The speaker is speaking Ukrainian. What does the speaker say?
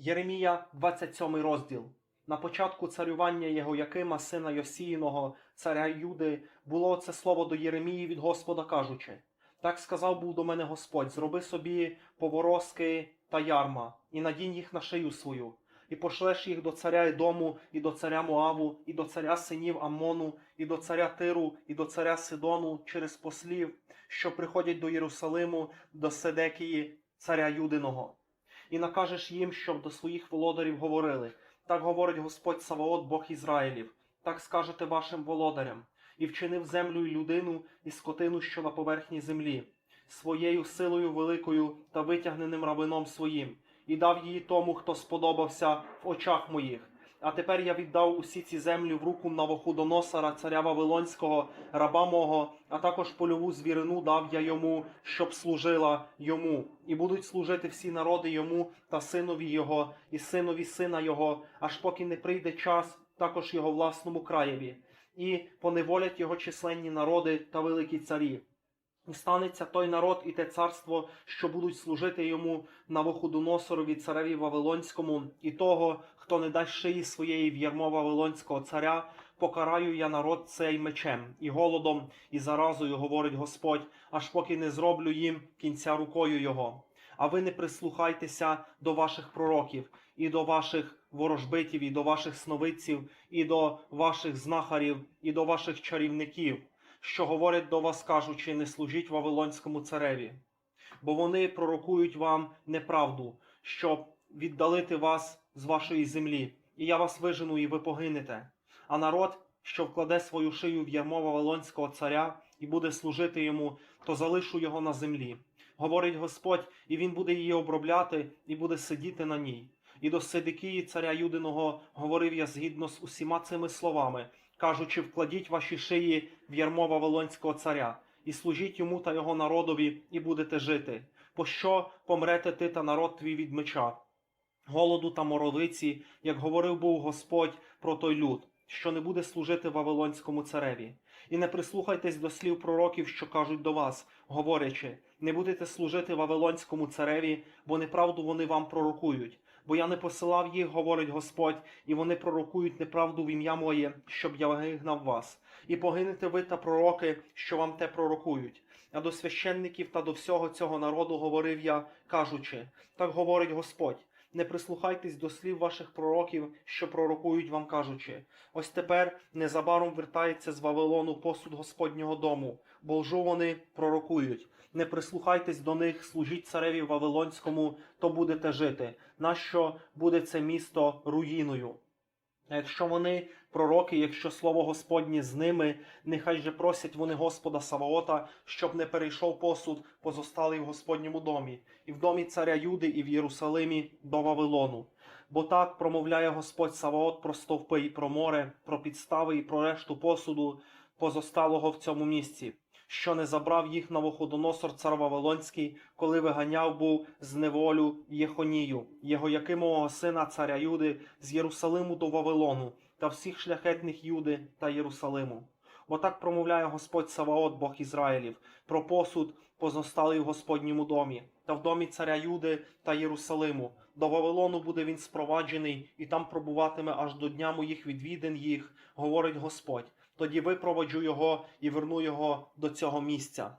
Єремія, 27 розділ. На початку царювання Єгоякима, сина Йосіїного, царя Юди, було це слово до Єремії від Господа кажучи: Так сказав був до мене Господь: зроби собі поворозки та ярма, і надінь їх на шию свою, і пошлеш їх до царя Едому, і до царя Моаву, і до царя синів Аммону, і до царя Тиру, і до царя Сидону через послів, що приходять до Єрусалиму, до Седекії, царя Юдиного. І накажеш їм, щоб до своїх володарів говорили. Так говорить Господь Саваот, Бог Ізраїлів. Так скажете вашим володарям, і вчинив землю і людину, і скотину, що на поверхні землі, своєю силою великою та витягненим равином своїм, і дав її тому, хто сподобався в очах моїх. А тепер я віддав усі ці землі в руку Навуходоносора, царя Вавилонського, раба мого, а також польову звірину дав я йому, щоб служила йому, і будуть служити всі народи йому та синові його, і синові сина його, аж поки не прийде час, також його власному краєві, і поневолять його численні народи та великі царі. Станеться той народ і те царство, що будуть служити йому Навуходоносорові цареві Вавилонському, і того, хто не дасть шиї своєї в ярмо Вавилонського царя, покараю я народ цей мечем, і голодом, і заразою, говорить Господь, аж поки не зроблю їм кінця рукою його. А ви не прислухайтеся до ваших пророків, і до ваших ворожбитів, і до ваших сновидців, і до ваших знахарів, і до ваших чарівників, що говорять до вас, кажучи, не служіть Вавилонському цареві. Бо вони пророкують вам неправду, щоб віддалити вас з вашої землі, і я вас вижену, і ви погинете. А народ, що вкладе свою шию в ярмо Вавилонського царя і буде служити йому, то залишу його на землі. Говорить Господь, і він буде її обробляти, і буде сидіти на ній. І до Сидикії царя Юдиного говорив я згідно з усіма цими словами, кажучи, вкладіть ваші шиї в ярмо Вавилонського царя, і служіть йому та його народові, і будете жити. Пощо помрете ти та народ твій від меча? голоду та моровиці, як говорив був Господь про той люд, що не буде служити Вавилонському цареві. І не прислухайтесь до слів пророків, що кажуть до вас, говорячи, не будете служити Вавилонському цареві, бо неправду вони вам пророкують. Бо я не посилав їх, говорить Господь, і вони пророкують неправду в ім'я моє, щоб я вигнав вас. І погинете ви та пророки, що вам те пророкують. А до священників та до всього цього народу говорив я, кажучи, так говорить Господь. Не прислухайтесь до слів ваших пророків, що пророкують вам, кажучи: ось тепер незабаром вертається з Вавилону посуд Господнього дому, бо лжу вони пророкують. Не прислухайтесь до них, служіть цареві Вавилонському, то будете жити. Нащо буде це місто руїною? А якщо вони пророки, якщо слово Господнє з ними, нехай же просять вони Господа Саваота, щоб не перейшов посуд позосталий в Господньому домі, і в домі царя Юди, і в Єрусалимі до Вавилону. Бо так промовляє Господь Саваот про стовпи і про море, про підстави і про решту посуду позосталого в цьому місці, що не забрав їх Навуходоносор цар Вавилонський, коли виганяв був з неволю Єхонію, його якимого сина царя Юди з Єрусалиму до Вавилону та всіх шляхетних Юди та Єрусалиму. Бо так промовляє Господь Саваот, Бог Ізраїлів, про посуд позосталий в Господньому домі, та в домі царя Юди та Єрусалиму. До Вавилону буде він спроваджений, і там пробуватиме аж до дня моїх відвідин їх, говорить Господь. Тоді випроводжу його і верну його до цього місця.